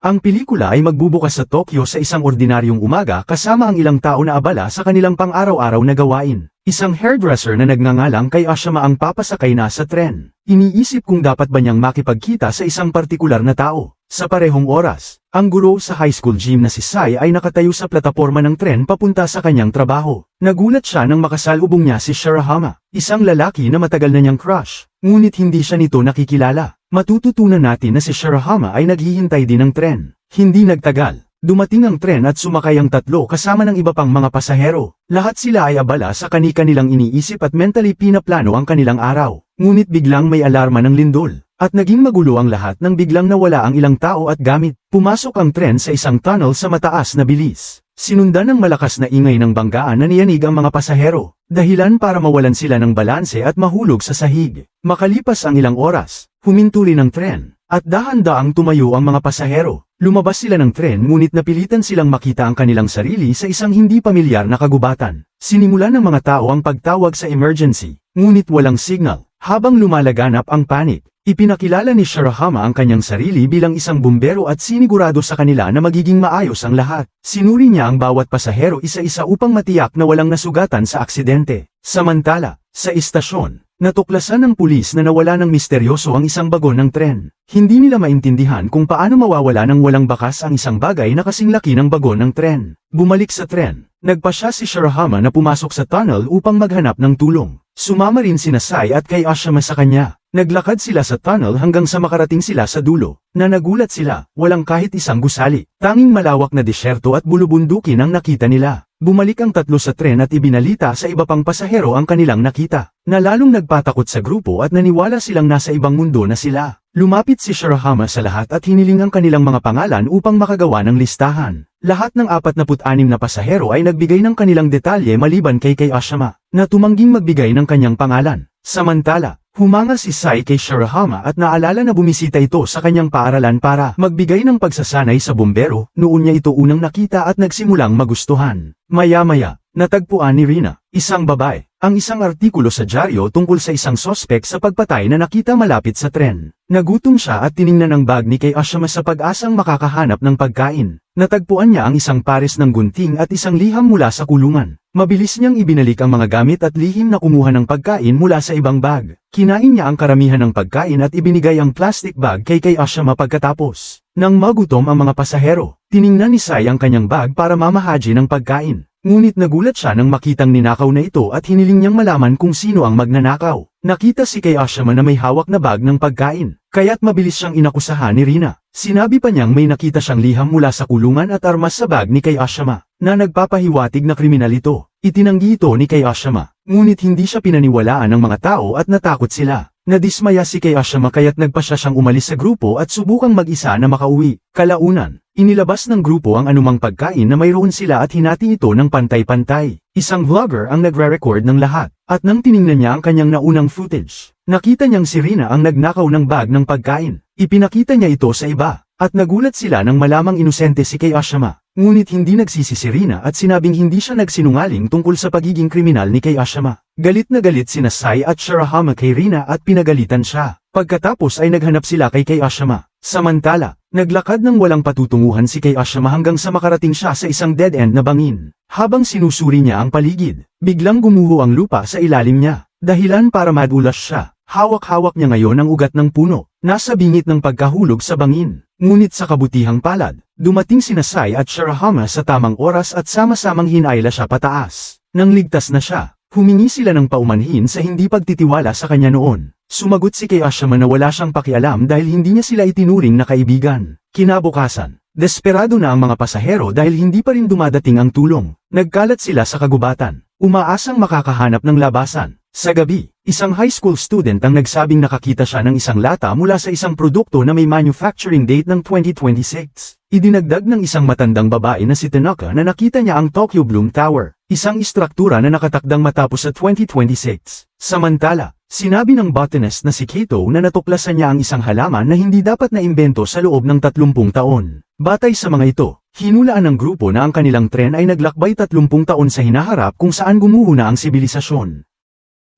Ang pelikula ay magbubukas sa Tokyo sa isang ordinaryong umaga kasama ang ilang tao na abala sa kanilang pang-araw-araw na gawain. Isang hairdresser na nagngangalang kay Ashama ang papasakay na sa tren. Iniisip kung dapat ba niyang makipagkita sa isang partikular na tao. Sa parehong oras, ang guro sa high school gym na si Sai ay nakatayo sa plataporma ng tren papunta sa kanyang trabaho. Nagulat siya nang makasalubong niya si Shirahama, isang lalaki na matagal na niyang crush, ngunit hindi siya nito nakikilala. Matututunan natin na si Shirahama ay naghihintay din ng tren. Hindi nagtagal. Dumating ang tren at sumakay ang tatlo kasama ng iba pang mga pasahero. Lahat sila ay abala sa kani-kanilang iniisip at mentally pinaplano ang kanilang araw. Ngunit biglang may alarma ng lindol. At naging magulo ang lahat nang biglang nawala ang ilang tao at gamit. Pumasok ang tren sa isang tunnel sa mataas na bilis. Sinundan ng malakas na ingay ng banggaan na niyanig ang mga pasahero. Dahilan para mawalan sila ng balanse at mahulog sa sahig. Makalipas ang ilang oras, humintuli ng tren. At dahan-daang tumayo ang mga pasahero. Lumabas sila ng tren ngunit napilitan silang makita ang kanilang sarili sa isang hindi pamilyar na kagubatan. Sinimula ng mga tao ang pagtawag sa emergency, ngunit walang signal. Habang lumalaganap ang panik, ipinakilala ni Shirahama ang kanyang sarili bilang isang bumbero at sinigurado sa kanila na magiging maayos ang lahat. Sinuri niya ang bawat pasahero isa-isa upang matiyak na walang nasugatan sa aksidente. Samantala, sa istasyon, natuklasan ng pulis na nawala ng misteryoso ang isang bagon ng tren. Hindi nila maintindihan kung paano mawawala ng walang bakas ang isang bagay na kasing laki ng bagon ng tren. Bumalik sa tren, nagpa siya si Shirahama na pumasok sa tunnel upang maghanap ng tulong. Sumama rin sina Sai at kay Ashama sa kanya. Naglakad sila sa tunnel hanggang sa makarating sila sa dulo. Na nagulat sila, walang kahit isang gusali. Tanging malawak na disyerto at bulubundukin ang nakita nila. Bumalik ang tatlo sa tren at ibinalita sa iba pang pasahero ang kanilang nakita. Na lalong nagpatakot sa grupo at naniwala silang nasa ibang mundo na sila. Lumapit si Shirahama sa lahat at hiniling ang kanilang mga pangalan upang makagawa ng listahan. Lahat ng 46 na pasahero ay nagbigay ng kanilang detalye maliban kay Kay Ashama, na tumangging magbigay ng kanyang pangalan. Samantala, humanga si Sai kay Shirahama at naalala na bumisita ito sa kanyang paaralan para magbigay ng pagsasanay sa bumbero, noon niya ito unang nakita at nagsimulang magustuhan. Maya-maya, natagpuan ni Rina, isang babae, ang isang artikulo sa dyaryo tungkol sa isang sospek sa pagpatay na nakita malapit sa tren. Nagutom siya at tiningnan ang bag ni kay Ashama sa pag-asang makakahanap ng pagkain. Natagpuan niya ang isang pares ng gunting at isang liham mula sa kulungan. Mabilis niyang ibinalik ang mga gamit at lihim na kumuha ng pagkain mula sa ibang bag. Kinain niya ang karamihan ng pagkain at ibinigay ang plastic bag kay kay Ashama pagkatapos. Nang magutom ang mga pasahero, tiningnan ni Sai ang kanyang bag para mamahaji ng pagkain. Ngunit nagulat siya nang makitang ninakaw na ito at hiniling niyang malaman kung sino ang magnanakaw. Nakita si kay Ashama na may hawak na bag ng pagkain, kaya't mabilis siyang inakusahan ni Rina. Sinabi pa niyang may nakita siyang liham mula sa kulungan at armas sa bag ni kay Ashama, na nagpapahiwatig na kriminal ito. Itinanggi ito ni kay Ashama, ngunit hindi siya pinaniwalaan ng mga tao at natakot sila. Nadismaya si kay Ashama kaya't nagpa siya siyang umalis sa grupo at subukang mag-isa na makauwi. Kalaunan, inilabas ng grupo ang anumang pagkain na mayroon sila at hinati ito ng pantay-pantay. Isang vlogger ang nagre-record ng lahat, at nang tiningnan niya ang kanyang naunang footage, nakita niyang si Rina ang nagnakaw ng bag ng pagkain. Ipinakita niya ito sa iba, at nagulat sila nang malamang inosente si kay Ashama. Ngunit hindi nagsisi si Rina at sinabing hindi siya nagsinungaling tungkol sa pagiging kriminal ni kay Ashama. Galit na galit sina Sai at Shirahama kay Rina at pinagalitan siya. Pagkatapos ay naghanap sila kay kay Ashama. Samantala, naglakad ng walang patutunguhan si kay Ashama hanggang sa makarating siya sa isang dead-end na bangin. Habang sinusuri niya ang paligid, biglang gumuho ang lupa sa ilalim niya. Dahilan para madulas siya. Hawak-hawak niya ngayon ang ugat ng puno, nasa bingit ng pagkahulog sa bangin. Ngunit sa kabutihang palad, dumating sina Sai at Shirahama sa tamang oras at sama-samang hinayla siya pataas. Nang ligtas na siya, humingi sila ng paumanhin sa hindi pagtitiwala sa kanya noon. Sumagot si kay Ashama na wala siyang pakialam dahil hindi niya sila itinuring na kaibigan. Kinabukasan, desperado na ang mga pasahero dahil hindi pa rin dumadating ang tulong. Nagkalat sila sa kagubatan, umaasang makakahanap ng labasan. Sa gabi, isang high school student ang nagsabing nakakita siya ng isang lata mula sa isang produkto na may manufacturing date ng 2026. Idinagdag ng isang matandang babae na si Tanaka na nakita niya ang Tokyo Bloom Tower, isang istruktura na nakatakdang matapos sa 2026. Samantala, sinabi ng botanist na si Kato na natuklasan niya ang isang halaman na hindi dapat na imbento sa loob ng 30 taon. Batay sa mga ito, hinulaan ng grupo na ang kanilang tren ay naglakbay 30 taon sa hinaharap kung saan gumuho na ang sibilisasyon.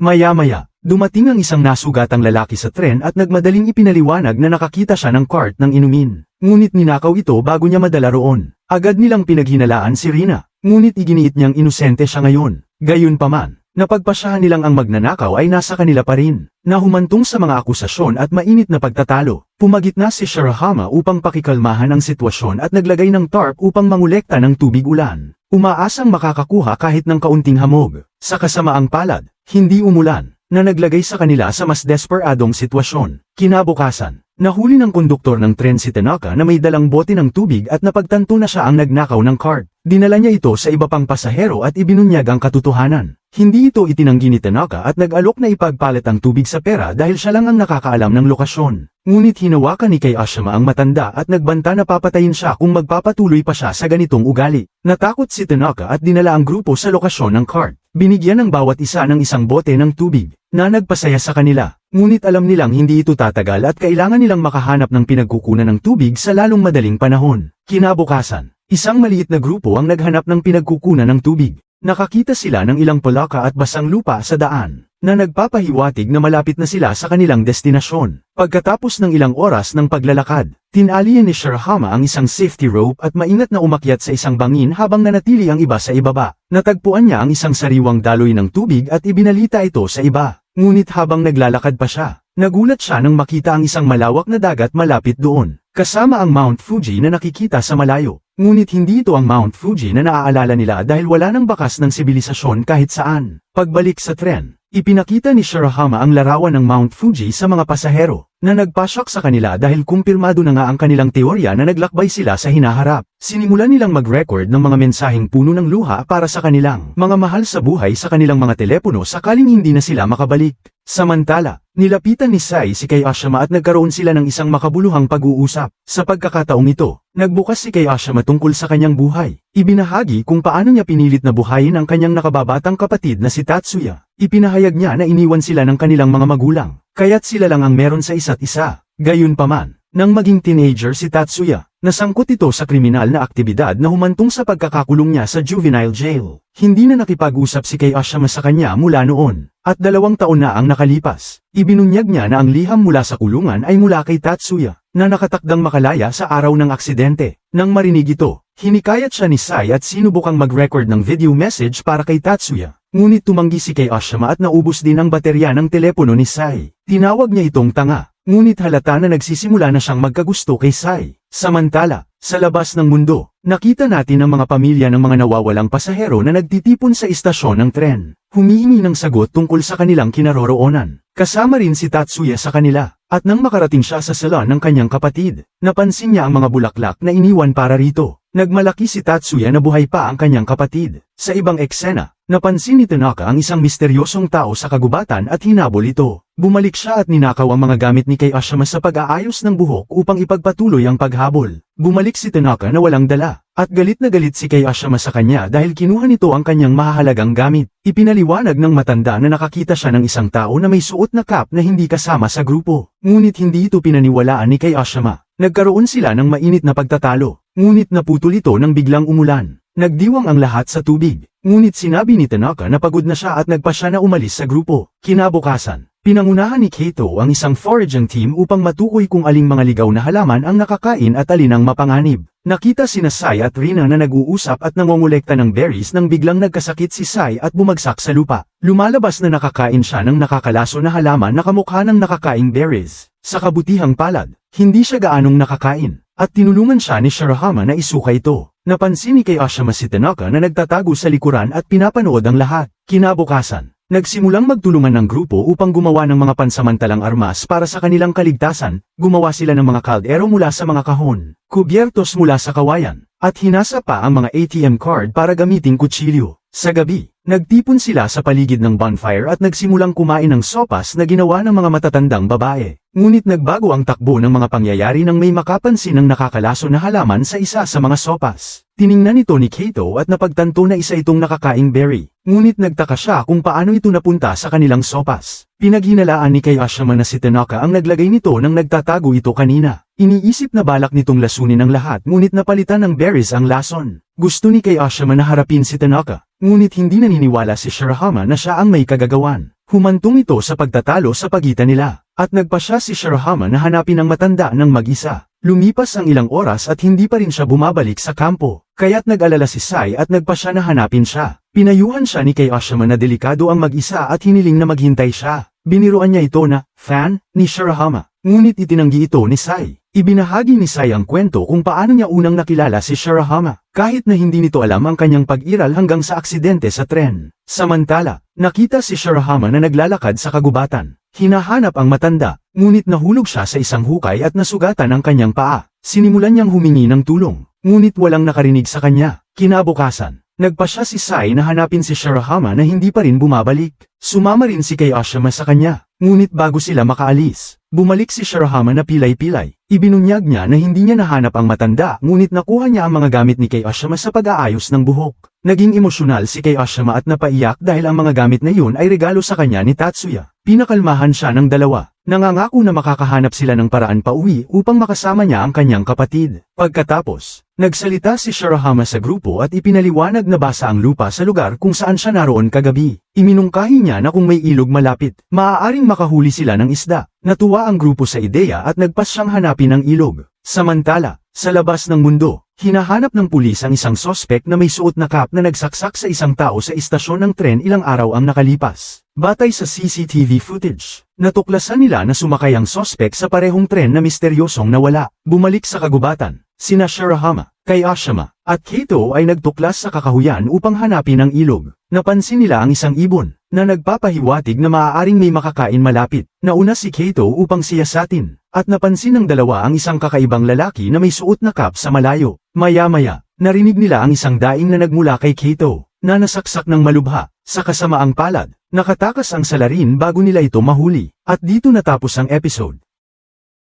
Maya-maya, dumating ang isang nasugatang lalaki sa tren at nagmadaling ipinaliwanag na nakakita siya ng cart ng inumin. ngunit ninakaw ito bago niya madala roon. Agad nilang pinaghinalaan si Rina, ngunit iginiit niyang inosente siya ngayon. Gayunpaman, napagpasyahan nilang ang magnanakaw ay nasa kanila pa rin. Nahumantong sa mga akusasyon at mainit na pagtatalo, pumagit na si Shirahama upang pakikalmahan ang sitwasyon at naglagay ng tarp upang mangulekta ng tubig ulan. Umaasang makakakuha kahit ng kaunting hamog. Sa kasamaang palad, hindi umulan, na naglagay sa kanila sa mas desperadong sitwasyon. Kinabukasan, nahuli ng konduktor ng tren si Tanaka na may dalang bote ng tubig at napagtanto na siya ang nagnakaw ng cart. Dinala niya ito sa iba pang pasahero at ibinunyag ang katotohanan. Hindi ito itinanggi ni Tanaka at nag-alok na ipagpalit ang tubig sa pera dahil siya lang ang nakakaalam ng lokasyon. Ngunit hinawakan ni kay Ashima ang matanda at nagbanta na papatayin siya kung magpapatuloy pa siya sa ganitong ugali. Natakot si Tanaka at dinala ang grupo sa lokasyon ng cart. Binigyan ng bawat isa ng isang bote ng tubig, na nagpasaya sa kanila. Ngunit alam nilang hindi ito tatagal at kailangan nilang makahanap ng pinagkukunan ng tubig sa lalong madaling panahon. Kinabukasan, isang maliit na grupo ang naghanap ng pinagkukunan ng tubig. Nakakita sila ng ilang palaka at basang lupa sa daan, na nagpapahiwatig na malapit na sila sa kanilang destinasyon. Pagkatapos ng ilang oras ng paglalakad, tinalian ni Shirahama ang isang safety rope at maingat na umakyat sa isang bangin habang nanatili ang iba sa ibaba. Natagpuan niya ang isang sariwang daloy ng tubig at ibinalita ito sa iba. Ngunit habang naglalakad pa siya, nagulat siya nang makita ang isang malawak na dagat malapit doon, kasama ang Mount Fuji na nakikita sa malayo. Ngunit hindi ito ang Mount Fuji na naaalala nila dahil wala nang bakas ng sibilisasyon kahit saan. Pagbalik sa tren, ipinakita ni Shirahama ang larawan ng Mount Fuji sa mga pasahero, na nagpasyak sa kanila dahil kumpirmado na nga ang kanilang teorya na naglakbay sila sa hinaharap. Sinimulan nilang mag-record ng mga mensaheng puno ng luha para sa kanilang mga mahal sa buhay sa kanilang mga telepono sakaling hindi na sila makabalik. Samantala, nilapitan ni Sai si Kay Ashama at nagkaroon sila ng isang makabuluhang pag-uusap. Sa pagkakataong ito, nagbukas si Kay Ashama tungkol sa kanyang buhay. Ibinahagi kung paano niya pinilit na buhayin ang kanyang nakababatang kapatid na si Tatsuya. Ipinahayag niya na iniwan sila ng kanilang mga magulang, kaya't sila lang ang meron sa isa't isa. Gayunpaman, nang maging teenager si Tatsuya, nasangkot ito sa kriminal na aktibidad na humantong sa pagkakakulong niya sa juvenile jail. Hindi na nakipag-usap si Kay Ashama sa kanya mula noon, at dalawang taon na ang nakalipas. Ibinunyag niya na ang liham mula sa kulungan ay mula kay Tatsuya, na nakatakdang makalaya sa araw ng aksidente. Nang marinig ito, hinikayat siya ni Sai at sinubukang mag-record ng video message para kay Tatsuya. Ngunit tumanggi si Kay Ashama at naubos din ang baterya ng telepono ni Sai. Tinawag niya itong tanga, ngunit halata na nagsisimula na siyang magkagusto kay Sai. Samantala, sa labas ng mundo, nakita natin ang mga pamilya ng mga nawawalang pasahero na nagtitipon sa istasyon ng tren. Humihingi ng sagot tungkol sa kanilang kinaroroonan. Kasama rin si Tatsuya sa kanila, at nang makarating siya sa salon ng kanyang kapatid, napansin niya ang mga bulaklak na iniwan para rito. Nagmalaki si Tatsuya na buhay pa ang kanyang kapatid. Sa ibang eksena, napansin ni Tanaka ang isang misteryosong tao sa kagubatan at hinabol ito. Bumalik siya at ninakaw ang mga gamit ni Kay Ashama sa pag-aayos ng buhok upang ipagpatuloy ang paghabol. Bumalik si Tanaka na walang dala, at galit na galit si Kay Ashama sa kanya dahil kinuha nito ang kanyang mahahalagang gamit. Ipinaliwanag ng matanda na nakakita siya ng isang tao na may suot na cap na hindi kasama sa grupo. Ngunit hindi ito pinaniwalaan ni Kay Ashama. Nagkaroon sila ng mainit na pagtatalo. Ngunit naputol ito nang biglang umulan. Nagdiwang ang lahat sa tubig. Ngunit sinabi ni Tanaka na pagod na siya at nagpa siya na umalis sa grupo. Kinabukasan, pinangunahan ni Kato ang isang foraging team upang matukoy kung aling mga ligaw na halaman ang nakakain at alin ang mapanganib. Nakita sina Sai at Rina na nag-uusap at nangongolekta ng berries nang biglang nagkasakit si Sai at bumagsak sa lupa. Lumalabas na nakakain siya ng nakakalaso na halaman na kamukha ng nakakaing berries. Sa kabutihang palad, hindi siya gaanong nakakain, at tinulungan siya ni Shirahama na isuka ito. Napansin ni kay Ashama si Tanaka na nagtatago sa likuran at pinapanood ang lahat. Kinabukasan, nagsimulang magtulungan ng grupo upang gumawa ng mga pansamantalang armas para sa kanilang kaligtasan, gumawa sila ng mga kaldero mula sa mga kahon, kubyertos mula sa kawayan, at hinasa pa ang mga ATM card para gamiting kutsilyo. Sa gabi, nagtipon sila sa paligid ng bonfire at nagsimulang kumain ng sopas na ginawa ng mga matatandang babae. Ngunit nagbago ang takbo ng mga pangyayari nang may makapansin ng nakakalaso na halaman sa isa sa mga sopas. Tiningnan ito ni Kato at napagtanto na isa itong nakakaing berry. Ngunit nagtaka siya kung paano ito napunta sa kanilang sopas. Pinaghinalaan ni Kayashima na si Tanaka ang naglagay nito nang nagtatago ito kanina. Iniisip na balak nitong lasunin ang lahat ngunit napalitan ng berries ang lason. Gusto ni Kayashima na harapin si Tanaka, ngunit hindi naniniwala si Shirahama na siya ang may kagagawan. Humantong ito sa pagtatalo sa pagitan nila, at nagpa siya si Shirahama na hanapin ang matanda ng mag-isa. Lumipas ang ilang oras at hindi pa rin siya bumabalik sa kampo, kaya't nag-alala si Sai at nagpa siya na hanapin siya. Pinayuhan siya ni kay Ashima na delikado ang mag-isa at hiniling na maghintay siya. Biniruan niya ito na, fan, ni Shirahama. Ngunit itinanggi ito ni Sai. Ibinahagi ni Sai ang kwento kung paano niya unang nakilala si Shirahama, kahit na hindi nito alam ang kanyang pag-iral hanggang sa aksidente sa tren. Samantala, nakita si Shirahama na naglalakad sa kagubatan. Hinahanap ang matanda, ngunit nahulog siya sa isang hukay at nasugatan ang kanyang paa. Sinimulan niyang humingi ng tulong, ngunit walang nakarinig sa kanya. Kinabukasan, nagpa siya si Sai na hanapin si Shirahama na hindi pa rin bumabalik. Sumama rin si kay Ashima sa kanya, ngunit bago sila makaalis, bumalik si Shirahama na pilay-pilay. Ibinunyag niya na hindi niya nahanap ang matanda ngunit nakuha niya ang mga gamit ni kay Ashima sa pag-aayos ng buhok. Naging emosyonal si kay Ashima at napaiyak dahil ang mga gamit na yun ay regalo sa kanya ni Tatsuya. Pinakalmahan siya ng dalawa. Nangangako na makakahanap sila ng paraan pa uwi upang makasama niya ang kanyang kapatid. Pagkatapos, nagsalita si Shirahama sa grupo at ipinaliwanag na basa ang lupa sa lugar kung saan siya naroon kagabi. Iminungkahi niya na kung may ilog malapit, maaaring makahuli sila ng isda. Natuwa ang grupo sa ideya at nagpas siyang hanapin ang ilog. Samantala, sa labas ng mundo, hinahanap ng pulis ang isang sospek na may suot na cap na nagsaksak sa isang tao sa istasyon ng tren ilang araw ang nakalipas. Batay sa CCTV footage, natuklasan nila na sumakay ang sospek sa parehong tren na misteryosong nawala. Bumalik sa kagubatan, sina Shirahama, kay Ashima, at Kato ay nagtuklas sa kakahuyan upang hanapin ang ilog. Napansin nila ang isang ibon, na nagpapahiwatig na maaaring may makakain malapit. Nauna si Kato upang siyasatin, at napansin ng dalawa ang isang kakaibang lalaki na may suot na cap sa malayo. Maya-maya, narinig nila ang isang daing na nagmula kay Kato, na nasaksak ng malubha, sa kasamaang palad, nakatakas ang salarin bago nila ito mahuli, at dito natapos ang episode.